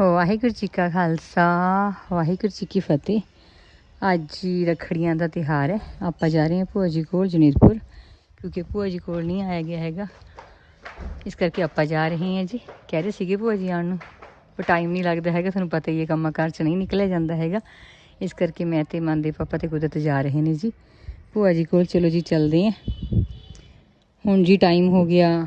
ਵਾਹਿਗੁਰੂ ਜੀ ਕਾ ਖਾਲਸਾ, ਵਾਹਿਗੁਰੂ ਜੀ ਕੀ ਫਤਿਹ। ਅੱਜ ਹੀ ਰੱਖੜੀਆਂ ਦਾ ਤਿਹਾਰ ਹੈ। ਆਪਾਂ ਜਾ ਰਹੇ ਹਾਂ ਭੂਆ ਜੀ ਕੋਲ, ਜਨੀਰਪੁਰ, ਕਿਉਂਕਿ ਭੂਆ ਜੀ ਕੋਲ ਨਹੀਂ ਆਇਆ ਗਿਆ ਹੈਗਾ। ਇਸ ਕਰਕੇ ਆਪਾਂ ਜਾ ਰਹੇ ਹਾਂ ਜੀ। ਕਹਿ ਰਹੇ ਸੀਗੇ ਭੂਆ ਜੀ ਆਉਣ ਨੂੰ, ਪਰ ਟਾਈਮ ਨਹੀਂ ਲੱਗਦਾ ਹੈਗਾ। ਤੁਹਾਨੂੰ ਪਤਾ ਹੀ ਹੈ ਕੰਮਾਂ ਕਾਰ ਚ ਨਹੀਂ ਨਿਕਲਿਆ ਜਾਂਦਾ ਹੈਗਾ। ਇਸ ਕਰਕੇ ਮੈਂ ਤੇ ਮੰਨਦੇ ਪਾਪਾ ਤੇ ਕੁਦਰਤ ਜਾ ਰਹੇ ਨੇ ਜੀ। ਭੂਆ ਜੀ ਕੋਲ ਚਲੋ ਜੀ, ਚੱਲਦੇ ਹਾਂ। ਹੁਣ ਜੀ ਟਾਈਮ ਹੋ ਗਿਆ।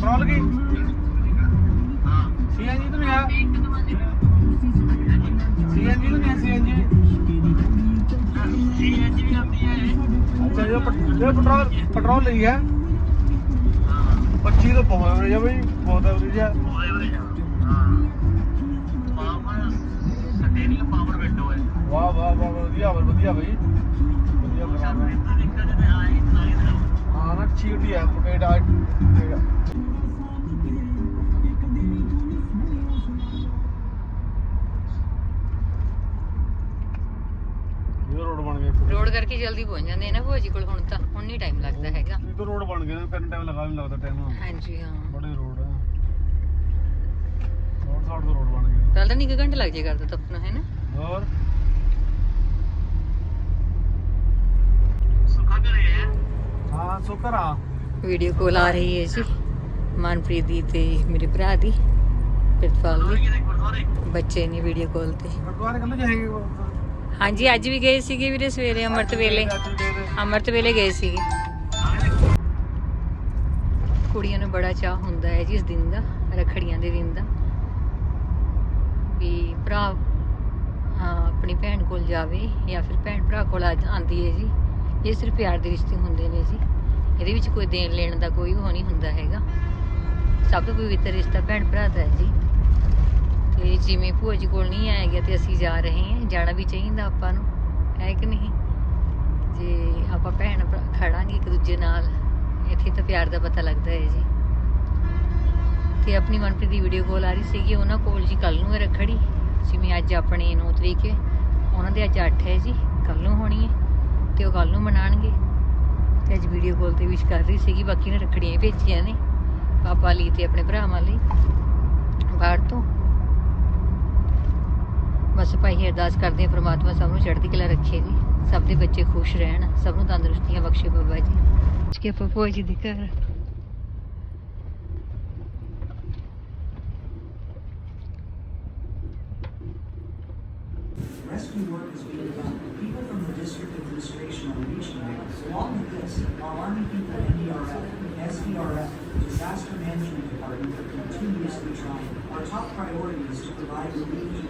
ਪੈਟਰੋਲ ਕੀ ਸੀਐਨਜੀ ਤਾਂ ਨਹੀਂ ਆ ਸੀਐਨਜੀ ਤਾਂ ਨਹੀਂ ਆ ਸੀਐਨਜੀ ਅੱਛਾ ਇਹ ਪਟ- ਇਹ ਪੈਟਰੋਲ ਪੈਟਰੋਲ ਲਈ ਹੈ 25 ਤਾਂ ਬਹੁਤ ਐਵਰੇਜ ਹੈ ਬਈ ਬਹੁਤ ਐਵਰੇਜ ਹੈ ਵਾਹ ਵਾਹ ਵਾਹ ਵਧੀਆ ਵਾ, ਵਧੀਆ ਬਈ ਵਧੀਆ ਬਣਾ ਹਾਂ ਨਾ ਚੀਟੀ ਹੈ ਪੋਟੇਟਾ ਇਹ ਰੋਡ ਕਰਕੇ ਜਲਦੀ ਪਹੁੰਚ ਜਾਂਦੇ ਨੇ ਨਾ ਭੂਆ ਜੀ ਕੋਲ ਹੁਣ ਤਾਂ ਹੁਣ ਨਹੀਂ ਟਾਈਮ ਲੱਗਦਾ ਹੈਗਾ। ਇਹ ਤਾਂ ਰੋਡ ਬਣ ਗਿਆ ਪੈਨ ਟਾਈਮ ਲਗਾ ਨਹੀਂ ਲੱਗਦਾ ਟਾਈਮ ਹਾਂਜੀ ਹਾਂ। ਬੜੇ ਰੋਡ ਹੈ ਰੋਡ ਸਾਈਡ ਤੋਂ ਰੋਡ ਬਣ ਗਿਆ ਚੱਲ ਤਾਂ ਨਹੀਂ ਘੰਟੇ ਲੱਗ ਜੇ ਕਰਦਾ ਤਾਂ ਆਪਣਾ ਹੈ ਨਾ? ਹੋਰ? ਹਾਂ? ਸੁਕਰ ਆ। ਵੀਡੀਓ ਕਾਲ ਆ ਰਹੀ ਹੈ ਜੀ ਮਨਪ੍ਰੀਤ ਦੀ ਤੇ ਮੇਰੇ ਭਰਾ ਦੀ ਪ੍ਰਿਤਪਾਲ ਦੀ ਬੱਚੇ ਨੇ ਵੀਡੀਓ ਕਾਲ ਤੇ। ਗੁਰਦੁਆਰੇ ਕੱਲ ਜਾਏਗੇ ਹਾਂਜੀ, ਅੱਜ ਵੀ ਗਏ ਸੀਗੇ ਵੀਰੇ ਸਵੇਰੇ, ਅੰਮ੍ਰਿਤ ਵੇਲੇ। ਅੰਮ੍ਰਿਤ ਵੇਲੇ ਗਏ ਸੀਗੇ। ਕੁੜੀਆਂ ਨੂੰ ਬੜਾ ਚਾਹ ਹੁੰਦਾ ਹੈ ਜੀ ਇਸ ਦਿਨ ਦਾ, ਰੱਖੜੀਆਂ ਦੇ ਦਿਨ ਦਾ। ਵੀ ਭਰਾ ਆਪਣੀ ਭੈਣ ਕੋਲ ਜਾਵੇ ਜਾਂ ਫਿਰ ਭੈਣ ਭਰਾ ਕੋਲ ਆ- ਆਉਂਦੀ ਹੈ ਜੀ। ਇਹ ਸਿਰਫ ਪਿਆਰ ਦੇ ਰਿਸ਼ਤੇ ਹੁੰਦੇ ਨੇ ਜੀ। ਇਹਦੇ ਵਿੱਚ ਕੋਈ ਦੇਣ ਲੈਣ ਦਾ ਕੋਈ ਉਹ ਨਹੀਂ ਹੁੰਦਾ ਹੈਗਾ। ਸਭ ਤੋਂ ਪਵਿੱਤਰ ਰਿਸ਼ਤਾ ਭੈਣ ਭਰਾ ਦਾ ਹੈ ਜੀ। ਤੇ ਜਿਵੇਂ ਭੂਆ ਜੀ ਕੋਲ ਨਹੀਂ ਆਇਆ ਗਿਆ ਤੇ ਅਸੀਂ ਜਾ ਰਹੇ ਹਾਂ, ਜਾਣਾ ਵੀ ਚਾਹੀਦਾ ਆਪਾਂ ਨੂੰ, ਹੈ ਕਿ ਨਹੀਂ? ਜੇ ਆਪਾਂ ਭੈਣ ਭਰਾ ਖੜਾਂਗੇ ਇੱਕ ਦੂਜੇ ਨਾਲ, ਇੱਥੇ ਤਾਂ ਪਿਆਰ ਦਾ ਪਤਾ ਲੱਗਦਾ ਹੈ ਜੀ। ਤੇ ਆਪਣੀ ਮਨਪ੍ਰੀਤ ਦੀ ਵੀਡੀਓ ਕੋਲ ਆ ਰਹੀ ਸੀਗੀ, ਉਹਨਾਂ ਕੋਲ ਜੀ ਕੱਲ ਨੂੰ ਹੈ ਰੱਖੜੀ, ਜਿਵੇਂ ਅੱਜ ਆਪਣੇ 9 ਤਰੀਕ ਹੈ ਉਹਨਾਂ ਦੇ ਅੱਜ 8 ਹੈ ਜੀ ਕੱਲ ਨੂੰ ਹੋਣੀ ਹੈ, ਤੇ ਉਹ ਕੱਲ ਨੂੰ ਮਨਾਣਗੇ। ਤੇ ਅੱਜ ਵੀਡੀਓ ਕਾਲ ਤੇ ਵਿਸ਼ ਕਰ ਰਹੀ ਸੀਗੀ, ਬਾਕੀ ਨੇ ਰੱਖੜੀਆਂ ਭੇਜੀਆਂ ਨੇ, ਪਾਪਾ ਲਈ ਤੇ ਆਪਣੇ ਭਰਾਵਾਂ ਲਈ, ਬਾਹਰ ਤੋਂ। ਬਸ ਭਾਈ ਅਰਦਾਸ ਕਰਦੇ ਹਾਂ ਪ੍ਰਮਾਤਮਾ ਸਭ ਨੂੰ ਚੜ੍ਹਦੀ ਕਲਾ ਰੱਖੇ ਜੀ ਸਭ ਦੇ ਬੱਚੇ ਖੁਸ਼ ਰਹਿਣ ਸਭ ਨੂੰ ਤੰਦਰੁਸਤੀਆਂ ਬਖਸ਼ੇ ਬਾਬਾ ਜੀ ਅੱਜ ਕੇ ਪਪੋ ਜੀ ਦੇ ਘਰ Rescue work is being done. People from the district administration are reaching out. Along with this, our Army people, NDRF, SDRF, Disaster Management Department are continuously trying. Our top priority is to provide relief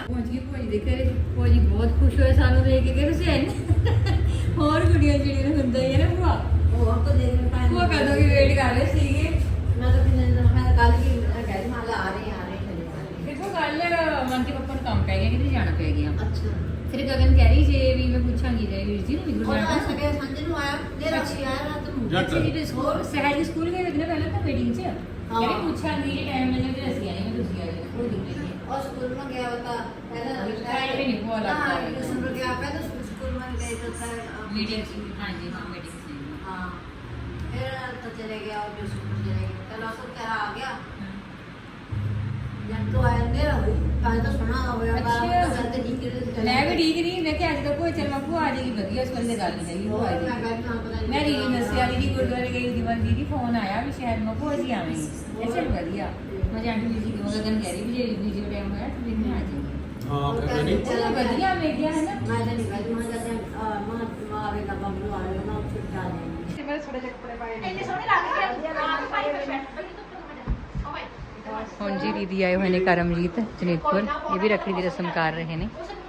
ਪਹੁੰਚ ਗਈ ਭੋਜੀ ਦੇ ਘਰੇ ਭੋਜੀ ਬਹੁਤ ਖੁਸ਼ ਹੋਏ ਸਾਨੂੰ ਦੇਖ ਕੇ ਕਿ ਹੁਸੈਨ ਹੋਰ ਕੁੜੀਆਂ ਜਿਹੜੀਆਂ ਨੂੰ ਹੁੰਦਾ ਹੀ ਹੈ ਨਾ ਭੂਆ ਉਹ ਤਾਂ ਦੇਖ ਮੈਂ ਭੂਆ ਕਦੋਂ ਦੀ ਵੇਟ ਕਰ ਰਹੇ ਸੀਗੇ ਮੈਂ ਤਾਂ ਕਿੰਨੇ ਦਿਨ ਮੈਂ ਕੱਲ ਹੀ ਕਹਿ ਰਹੀ ਮਾਲਾ ਆ ਰਹੇ ਆ ਰਹੇ ਦੇਖੋ ਕੱਲ ਮਨ ਕੇ ਪਪਾ ਅੱਛਾ ਫਿਰ ਗਗਨ ਕਹਿ ਰਹੀ ਜੇ ਵੀ ਮੈਂ ਪੁੱਛਾਂਗੀ ਜੇ ਵੀਰ ਜੀ ਨੂੰ ਵੀ ਗੁਰਦੁਆਰਾ ਸਕੇ ਸੰਜੇ ਨੂੰ ਆਇਆ ਦੇਰ ਅੱਛੀ। ਆਇਆ ਰਾਤ ਨੂੰ ਜੱਟ। ਅੱਛਾ ਜੀ ਸਕੂਲ ਸਹਿਜ ਸਕੂਲ ਗਏ ਨਾ ਪਹਿਲਾਂ ਤਾਂ ਮੀਟਿੰਗ 'ਚ। ਹਾਂ। मैंने पूछा नहीं ये टाइम में लगे रसी आएंगे दूसरी आ जाएगी कोई दिक्कत नहीं है। और स्कूल में गया होता पहले अभी ट्राई पे नहीं हुआ लगता हाँ, है। ट्यूशन पर गया पहले स्कूल- स्कूल में गए तो था अ, मीडियम से हाँ जी हाँ मीडियम से हाँ फिर तो चले गया और ट्यूशन पर चले गए पहले उसको कह आ गया ਜੰਤੂ ਆਇਆ ਮੇਰਾ ਹੋਈ ਤਾਂ ਤਾਂ ਸੁਣਾ ਹੋਇਆ ਅੱਛਾ। ਅੱਛਾ। ਤੇ ਠੀਕ ਰਿਹਾ ਮੈਂ ਵੀ ਠੀਕ ਨਹੀਂ ਮੈਂ ਕਿਹਾ ਅੱਜ ਤਾਂ ਕੋਈ ਚਲ ਮਾਪੂ ਆ ਜਾਏਗੀ ਵਧੀਆ ਉਸ ਬੰਦੇ ਗੱਲ ਨਹੀਂ ਹੈਗੀ ਉਹ ਆ ਮੈਂ ਜਾਏਗੀ ਕਹਿੰਦਾ ਪਤਾ ਨਹੀਂ ਮੈਂ ਰੀਲੀ ਦੱਸਿਆ ਦੀਦੀ ਗੁਰਦੁਆਰੇ ਗਈ ਦੀ ਵਾਰ ਦੀਦੀ ਫੋਨ ਆਇਆ ਵੀ ਸ਼ਾਇਦ ਮਾਪੂ ਅਸੀਂ ਆਵੇਂਗੇ। ਇਹ ਚਲ ਵਧੀਆ। ਮੈਂ ਜਾਂ ਆਂਟੀ ਜੀ ਕਿਉਂ ਗਗਨ ਕਹਿ ਰਹੀ ਵੀ ਜੇ ਬੀਜੀ ਟਾਈਮ ਹੋਇਆ ਤਾਂ ਦਿਨ ਆ ਜਾਏਗੀ ਹਾਂ ਫਿਰ ਨਹੀਂ। ਚਲੋ ਵਧੀਆ ਮਿਲ ਗਿਆ ਹੈ ਨਾ ਮੈਂ ਤਾਂ ਨਹੀਂ ਗਈ ਮੈਂ ਤਾਂ ਮਾਂ ਮਾਂ ਆਵੇਗਾ ਬੱਬੂ ਆਵੇਗਾ ਨਾ ਉੱਥੇ ਜਾ ਦੇ ਇੰਨੇ ਸੋਹਣੇ ਲੱਗ ਰਹੇ ਆ। ਆਪ ਭਾਈ ਫਿਰ ਬੈਠ ਪਈ ਤੂੰ ਹੁਣ ਜੀ ਦੀਦੀ ਆਏ ਹੋਏ ਨੇ ਕਰਮਜੀਤ, ਜਨੇਤਪੁਰ। ਇਹ ਵੀ ਰੱਖੜੀ ਦੀ ਰਸਮ ਕਰ ਰਹੇ ਨੇ। ਉਸ ਨੂੰ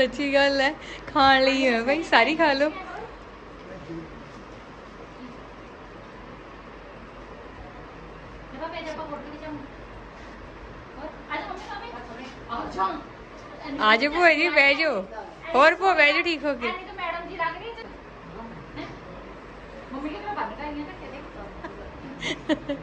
ਸੱਚੀ ਗੱਲ ਹੈ ਖਾਣ ਲਈ ਹੈ ਭਾਈ ਸਾਰੀ ਖਾ ਲਓ ਜਮਾ ਪੇ ਜਪਾ ਫੋਟੋ ਖਿਚਾਉਂ ਹੋਰ ਅੱਜ ਮੰਮੀ ਮੰਮੀ ਆ ਜਾ ਆ ਜਾਓ ਭੂਆ ਜੀ ਬਹਿ ਜਾਓ ਹੋਰ ਭੂਆ ਬਹਿ ਜਾਓ ਠੀਕ ਹੋ ਕੇ ਐਨੀ ਤਾਂ ਮੈਡਮ ਜੀ ਲੱਗ ਰਹੀ ਹੈ ਮੰਮੀ ਕਿਹੜਾ ਬੰਦ ਕਰਾਈਆਂ ਤਾਂ ਕਿਤੇ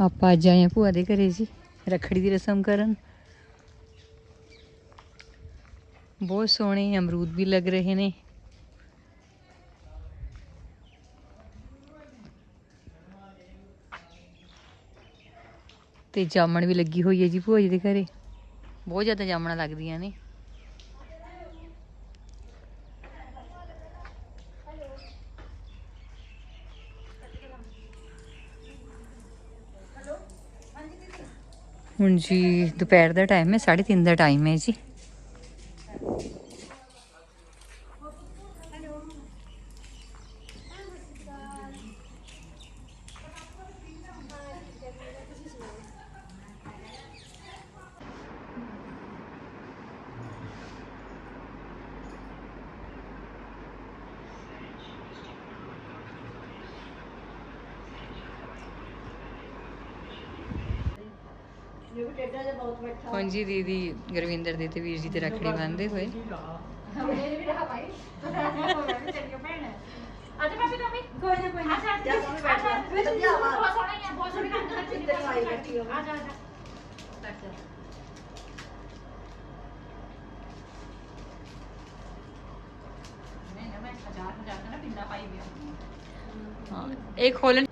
ਆਪਾਂ ਅੱਜ ਆਏ ਹਾਂ ਭੂਆ ਦੇ ਘਰੇ ਜੀ, ਰੱਖੜੀ ਦੀ ਰਸਮ ਕਰਨ। ਬਹੁਤ ਸੋਹਣੇ ਅਮਰੂਦ ਵੀ ਲੱਗ ਰਹੇ ਨੇ। ਤੇ ਜਾਮਣ ਵੀ ਲੱਗੀ ਹੋਈ ਹੈ ਜੀ ਭੂਆ ਜੀ ਦੇ ਘਰੇ। ਬਹੁਤ ਜ਼ਿਆਦਾ ਜਾਮਣਾਂ ਲੱਗਦੀਆਂ ਨੇ। ਹੁਣ ਜੀ ਦੁਪਹਿਰ ਦਾ ਟਾਈਮ ਹੈ 3:30 ਦਾ ਟਾਈਮ ਹੈ ਜੀ। ਟੇਡਾ ਜਿਹਾ ਬਹੁਤ ਬੈਠਾ ਹਾਂਜੀ ਦੀਦੀ ਗੁਰਵਿੰਦਰ ਦੇ ਤੇ ਵੀਰ ਜੀ ਤੇ ਰੱਖੜੀ ਬੰਨਦੇ ਹੋਏ। ਮੇਰੇ ਵੀ ਰਹਾ ਭਾਈ ਚੰਗੀ ਭੈਣ ਅੱਜ ਮੈਂ ਫਿਰ ਮੰਮੀ ਕੋਈ ਨਾ ਕੋਈ ਨਾ। ਅੱਛਾ ਜਾ ਮੰਮੀ ਬੈਠ। ਜਾ ਬਹੁਤ ਸੋਹਣੀ ਹੈ ਬਹੁਤ ਸੋਹਣੀ ਕੰਮ ਕਰਦੀ ਹੈ ਤੇਰੀ ਮਾਈ ਬੈਠੀ ਹੋ ਆ ਜਾ ਜਾ। ਬੈਠ ਜਾ। ਇਹ ਖੋਲਣ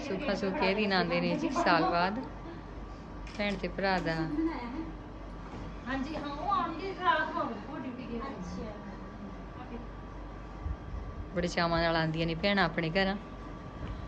ਸੁੱਖਾ ਸੁੱਖੇ ਦੀ ਆਉਂਦੇ ਨੇ ਜੀ ਸਾਲ ਬਾਅਦ। ਭੈਣ ਤੇ ਭਰਾ ਦਾ ਹਾਂਜੀ ਹਾਂ ਉਹ ਆਉਣਗੇ ਰਾਤ ਨੂੰ ਆਉਣਗੇ ਉਹ ਡਿਊਟੀ ਗਏ ਅੱਛਾ ਬੜੇ ਚਾਵਾਂ ਨਾਲ ਆਉਂਦੀਆਂ ਨੇ ਭੈਣਾਂ ਆਪਣੇ ਘਰਾਂ।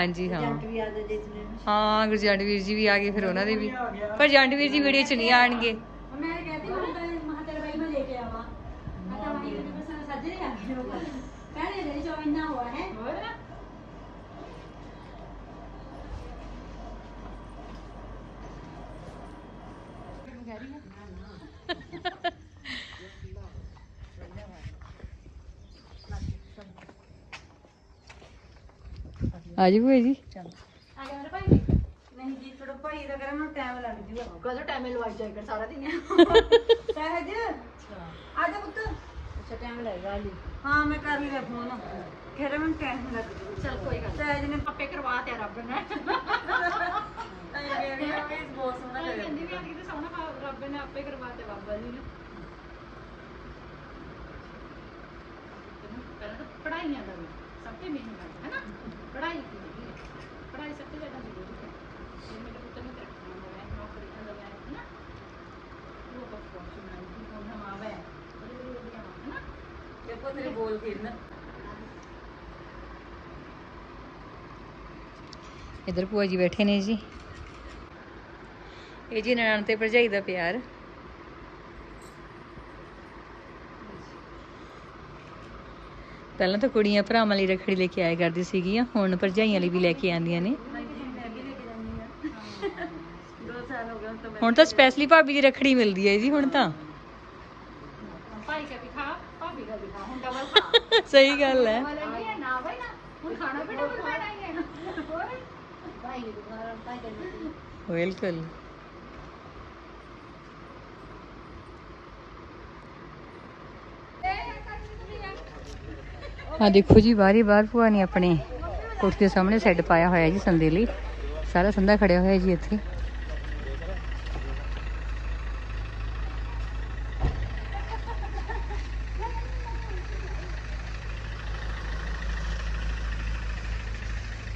ਹਾਂਜੀ ਹਾਂ। ਹਾਂ ਗੁਰਜੰਟ ਵੀਰ ਜੀ ਵੀ ਆ ਗਏ ਫਿਰ ਉਹਨਾਂ ਦੇ ਵੀ। ਪਰ ਜੰਟ ਵੀਰ ਜੀ ਵੀਡੀਓ ਚ ਨਹੀਂ ਆਣਗੇ ਮੈਂ ਕਹਿੰਦੀ ਹੁਣ ਤਾਂ ਮਹਾ ਤੇਰੇ ਬਾਈ ਮੈਂ ਲੈ ਕੇ ਆਵਾਂ ਮੈਂ ਤਾਂ ਵਾਹੀ ਦੇ ਬਸ ਸੱਜਰੇ ਆ ਗਏ ਲੋਕ ਕਹਿੰਦੇ ਨੇ ਜੋ ਇੰਨਾ ਹੋਆ ਹੈ ਆ ਜੀ ਭੂਆ ਜੀ ਆ ਗਿਆ ਮੇਰੇ ਭਾਈ ਨਹੀਂ ਜੀ। ਥੋੜਾ ਭਾਈ ਦਾ ਕਰਾਂ ਮੈਨੂੰ ਟਾਈਮ ਲੱਗ ਜੂਗਾ ਕਦੋਂ ਟਾਈਮ ਲਵਾਈ ਜਾਏ ਕਰ ਸਾਰਾ ਦਿਨ ਸਹਿਜ ਆ। ਜਾ ਪੁੱਤ। ਅੱਛਾ ਟਾਈਮ ਲੱਗੇਗਾ ਜੀ ਹਾਂ ਮੈਂ ਕਰ ਲਿਆ ਫੋਨ ਫਿਰ ਮੈਨੂੰ ਟਾਈਮ ਲੱਗ ਜੂਗਾ ਚਲ ਕੋਈ ਗੱਲ ਸਹਿਜ ਨੇ ਆਪੇ ਕਰਵਾ ਤੇ ਰੱਬ ਨੇ। ਬਹੁਤ ਸੋਹਣਾ ਕਰਿਆ। ਕਹਿੰਦੀ ਵੀ ਅੱਜ ਸੋਹਣਾ ਰੱਬ ਨੇ ਆਪੇ ਕਰਵਾ ਤੇ ਬਾਬਾ ਜੀ ਨੇ। ਤਾਂ ਪੜਾਈਆਂ ਦਾ ਵੀ ਸਭ ਤੋਂ ਗੱਲ ਹੈ ਨਾ। ਪੜਾਈ ਕੀ ਹੈਗੀ ਹੈ? ਪੜਾਈ ਸਭ ਤੋਂ ਜ਼ਿਆਦਾ ਜ਼ਰੂਰੀ ਹੈ। ਜੇ ਮੇਰੇ ਪੁੱਤ ਨੂੰ ਤਰੱਕੀਆਂ ਹੋਵੇ ਨੌਕਰੀ ਦਾ ਹੋਵੇ ਹੈ ਨਾ? ਉਹ ਬਹੁਤ ਫੋਰਚੂਨੇਟ ਹੈ ਕਿ ਉਹ ਆਵੇ ਉਹਦੇ ਲਈ ਵਧੀਆ ਹੈ ਨਾ? ਦੇਖੋ ਤੇਰੇ ਬੋਲ ਫਿਰਨ ਇਧਰ ਭੂਆ ਜੀ ਬੈਠੇ ਨੇ ਜੀ। ਇਹ ਜੀ ਨਨਾਣ ਤੇ ਭਰਜਾਈ ਦਾ ਪਿਆਰ। ਪਹਿਲਾਂ ਤਾਂ ਕੁੜੀਆਂ ਭਰਾਵਾਂ ਲਈ ਰੱਖੜੀ ਲੈ ਕੇ ਆਇਆ ਕਰਦੀ ਸੀਗੀਆਂ, ਹੁਣ ਭਰਜਾਈਆਂ ਲਈ ਵੀ ਲੈ ਕੇ ਆਉਂਦੀਆਂ ਨੇ। ਹੁਣ ਤਾਂ ਸਪੈਸ਼ਲੀ ਭਾਬੀ ਦੀ ਰੱਖੜੀ ਮਿਲਦੀ ਹੈ ਜੀ, ਹੁਣ ਤਾਂ। ਭਾਈ ਕਾ ਵੀ ਭਾਬੀ ਦਾ ਵੀ ਹੁਣ ਡਬਲ ਖਾ ਸਹੀ ਗੱਲ ਹੈ ਨਾ ਬਈ ਨਾ ਹੁਣ ਖਾਣਾ ਵੀ ਡਬਲ ਪੈਣਾ ਹੀ ਹੈ। ਬਿਲਕੁਲ। ਆ ਦੇਖੋ ਜੀ ਬਾਰੀ ਬਾਹਰ ਭੂਆ ਨੇ ਆਪਣੇ ਕੋਠੀ ਦੇ ਸਾਹਮਣੇ ਸੈੱਟ ਪਾਇਆ ਹੋਇਆ ਜੀ ਸੰਦੇ ਲਈ। ਸਾਰਾ ਸੰਦਾ ਖੜਿਆ ਹੋਇਆ ਜੀ ਇੱਥੇ।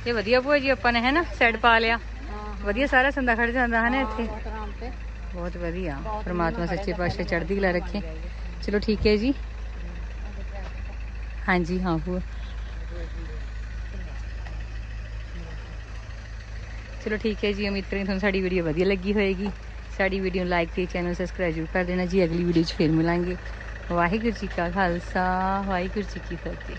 ਇਹ ਵਧੀਆ ਭੂਆ ਜੀ, ਆਪਾਂ ਨੇ ਹੈ ਨਾ ਸੈੱਟ ਪਾ ਲਿਆ। ਵਧੀਆ ਸਾਰਾ ਸੰਦਾ ਖੜ ਜਾਂਦਾ ਹੈ ਨਾ ਇੱਥੇ। ਬਹੁਤ ਵਧੀਆ, ਪਰਮਾਤਮਾ ਸੱਚੇ ਪਾਤਸ਼ਾਹ ਚੜ੍ਹਦੀ ਕਲਾ ਰੱਖੇ। ਚਲੋ ਠੀਕ ਹੈ ਜੀ। ਹਾਂਜੀ, ਹਾਂ ਭੂਆ ਚਲੋ ਠੀਕ ਹੈ ਜੀ, ਉਮੀਦ ਕਰਾਂ ਤੁਹਾਨੂੰ ਸਾਡੀ ਵੀਡੀਓ ਵਧੀਆ ਲੱਗੀ ਹੋਏਗੀ। ਸਾਡੀ ਵੀਡੀਓ ਨੂੰ ਲਾਈਕ ਤੇ ਚੈਨਲ ਸਬਸਕ੍ਰਾਈਬ ਜ਼ਰੂਰ ਕਰ ਦੇਣਾ ਜੀ। ਅਗਲੀ ਵੀਡੀਓ 'ਚ ਫਿਰ ਮਿਲਾਂਗੇ। ਵਾਹਿਗੁਰੂ ਜੀ ਕਾ ਖਾਲਸਾ, ਵਾਹਿਗੁਰੂ ਜੀ ਕੀ ਫਤਿਹ।